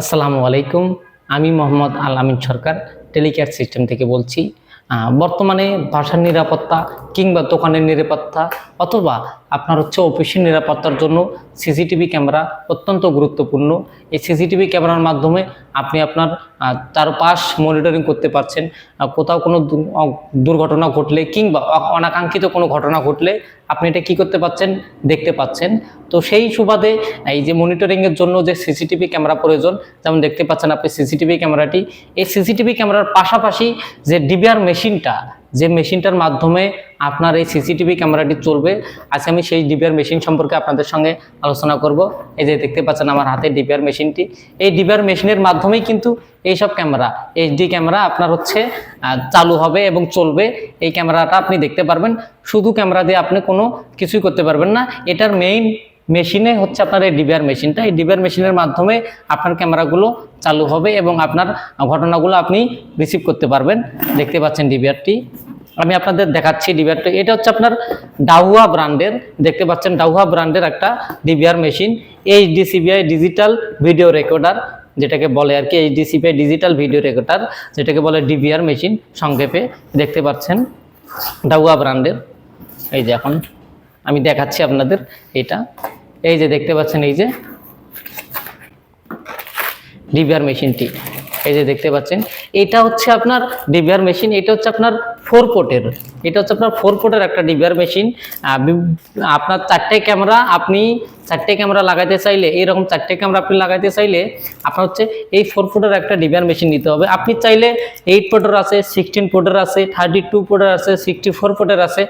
আসসালামু আলাইকুম। আমি মোহাম্মদ আল আমিন সরকার টেলিকেয়ার সিস্টেম থেকে বলছি। বর্তমানে ভাষার নিরাপত্তা কিংবা দোকানের নিরাপত্তা অথবা আপনার হচ্ছে অফিসের নিরাপত্তার জন্য সিসিটিভি ক্যামেরা অত্যন্ত গুরুত্বপূর্ণ। এই সিসিটিভি ক্যামেরার মাধ্যমে আপনি আপনার চারপাশ মনিটরিং করতে পারছেন। কোথাও কোনো দুর্ঘটনা ঘটলে কিংবা অনাকাঙ্ক্ষিত কোনো ঘটনা ঘটলে আপনি এটা কি করতে পাচ্ছেন দেখতে পাচ্ছেন। তো সেই সুবাদে এই যে মনিটরিংয়ের জন্য যে সিসিটিভি ক্যামেরা প্রয়োজন, যেমন দেখতে পাচ্ছেন আপনি সিসিটিভি ক্যামেরাটি। এই সিসিটিভি ক্যামেরার পাশাপাশি যে ডিবিআর মেশিনটা যে মেশিনটার মাধ্যমে আপনার এই সিসিটিভি ক্যামেরাটি চলবে, আজকে আমি সেই ডিবিআর মেশিন সম্পর্কে আপনাদের সঙ্গে আলোচনা করব। এই যে দেখতে পাচ্ছেন আমার হাতে ডিবিআর মেশিনটি। এই ডিবিআর মেশিনের মাধ্যমেই কিন্তু এইসব ক্যামেরা এইচডি ক্যামেরা আপনার হচ্ছে চালু হবে এবং চলবে। এই ক্যামেরাটা আপনি দেখতে পারবেন। শুধু ক্যামেরা দিয়ে আপনি কোনো কিছুই করতে পারবেন না। এটার মেইন মেশিনে হচ্ছে আপনার এই ডিবিআর মেশিনটা। এই ডিবিআর মেশিনের মাধ্যমে আপনার ক্যামেরাগুলো চালু হবে এবং আপনার ঘটনাগুলো আপনি রিসিভ করতে পারবেন। দেখতে পাচ্ছেন ডিবিআরটি আমি আপনাদের দেখাচ্ছি ডিবিআরটি এটা হচ্ছে আপনার ডাহুয়া ব্র্যান্ডের, দেখতে পাচ্ছেন ডাহুয়া ব্র্যান্ডের একটা DBR machine H DCBI digital video recorder যেটাকে বলে আর কি H DCBI digital video recorder যেটাকে বলে ডিবিআর মেশিন সংক্ষেপে। দেখতে পাচ্ছেন ডাহুয়া ব্র্যান্ডের। এই যে এখন আমি দেখাচ্ছি আপনাদের এটা। এই যে দেখতে পাচ্ছেন, এই যে ডিবিআর মেশিনটি এই যে দেখতে পাচ্ছেন এটা হচ্ছে আপনার ডিবিআর মেশিন এটা হচ্ছে আপনার ফোর পোর্টের। এটা হচ্ছে আপনার ফোর পোর্টের একটা ডিবিআর মেশিন। আপনার চারটে ক্যামেরা আপনি চারটে ক্যামেরা লাগাইতে চাইলে এইরকম চারটে ক্যামেরা আপনি লাগাইতে চাইলে আপনার হচ্ছে এই ফোর ফুটের একটা ডিবিআর মেশিন নিতে হবে। আপনি চাইলে এইট পোর্টের আছে, সিক্সটিন পোর্টের আছে, থার্টি টু পোর্টের আছে, সিক্সটি ফোর পোর্টের আছে।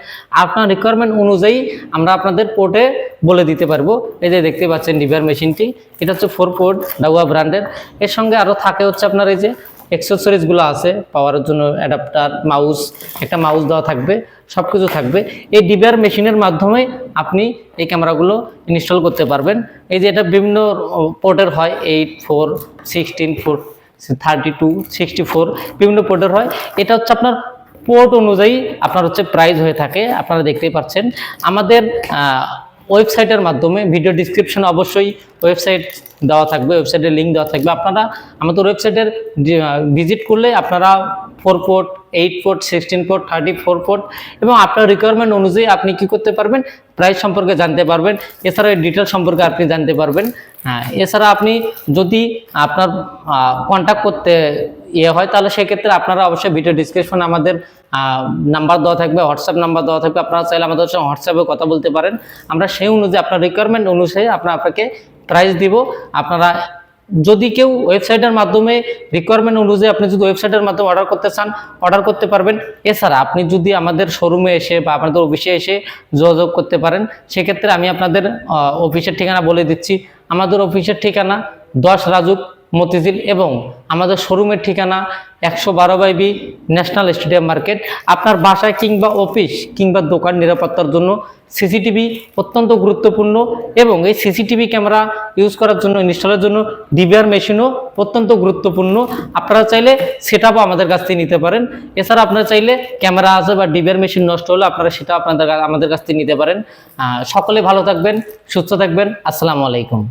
আপনার রিকোয়ারমেন্ট অনুযায়ী আমরা আপনাদের পোর্টে বলে দিতে পারব। এই যে দেখতে পাচ্ছেন ডিবিআর মেশিনটি, এটা হচ্ছে ফোর পোর্ট, ডাউয়া ব্র্যান্ডের। এর সঙ্গে আরও থাকে হচ্ছে আপনার এই যে অ্যাক্সেসরিজগুলো আছে পাওয়ারের জন্য অ্যাডাপ্টার মাউস একটা মাউস দেওয়া থাকবে সব কিছু থাকবে। এই ডিবিআর মেশিনের মাধ্যমে আপনি এই ক্যামেরাগুলো ইনস্টল করতে পারবেন। এই যে এটা বিভিন্ন পোর্টের হয় eight four sixteen four thirty two sixty four বিভিন্ন পোর্টের হয়। এটা হচ্ছে আপনার পোর্ট অনুযায়ী আপনার হচ্ছে প্রাইস হয়ে থাকে, আপনারা দেখতেই পাচ্ছেন। আমাদের ওয়েবসাইটের মাধ্যমে, ভিডিও ডিসক্রিপশনে অবশ্যই ওয়েবসাইট দেওয়া থাকবে, ওয়েবসাইটের লিঙ্ক দেওয়া থাকবে। আপনারা আমাদের ওয়েবসাইটের ভিজিট করলে আপনারা four port eight port sixteen port thirty four port এবং আপনার রিকোয়ারমেন্ট অনুযায়ী আপনি কি করতে পারবেন প্রাইস সম্পর্কে জানতে পারবেন, এছাড়া ডিটেল সম্পর্কে আপনি জানতে পারবেন। হ্যাঁ এছাড়া আপনি যদি আপনার কন্ট্যাক্ট করতে ইয়ে হয়, তাহলে সেক্ষেত্রে আপনারা অবশ্যই ভিডিও ডিসক্রিপশন আমাদের নাম্বার দেওয়া থাকবে হোয়াটসঅ্যাপ নাম্বার দেওয়া থাকবে। আপনারা চাইলে আমাদের সঙ্গে হোয়াটসঅ্যাপে কথা বলতে পারেন। আমরা সেই অনুযায়ী আপনার রিকোয়ারমেন্ট অনুযায়ী আপনার আপনাকে প্রাইস দিব। আপনারা যদি কেউ ওয়েবসাইটের মাধ্যমে রিকোয়ারমেন্ট অনুযায়ী আপনি যদি ওয়েবসাইটের মাধ্যমে অর্ডার করতে চান অর্ডার করতে পারবেন। এছাড়া আপনি যদি আমাদের শোরুমে এসে বা আপনাদের অফিসে এসে যোগাযোগ করতে পারেন, সেক্ষেত্রে আমি আপনাদের অফিসের ঠিকানা বলে দিচ্ছি। আমাদের অফিসের ঠিকানা দশ রাজুক মতিঝিল এবং আমাদের শোরুমের ঠিকানা একশো বারো by B national stadium market. আপনার বাসায় কিংবা অফিস কিংবা দোকান নিরাপত্তার জন্য সিসিটিভি অত্যন্ত গুরুত্বপূর্ণ এবং এই সিসিটিভি ক্যামেরা ইউজ করার জন্য, ইনস্টলের জন্য ডিবিআর মেশিনও অত্যন্ত গুরুত্বপূর্ণ। আপনারা চাইলে সেটাও আমাদের কাছ থেকে নিতে পারেন। এছাড়া আপনারা চাইলে ক্যামেরা আছে বা ডিবিআর মেশিন নষ্ট হলে আপনারা সেটা আপনাদের আমাদের কাছ থেকে নিতে পারেন। সকলে ভালো থাকবেন, সুস্থ থাকবেন। আসসালামু আলাইকুম।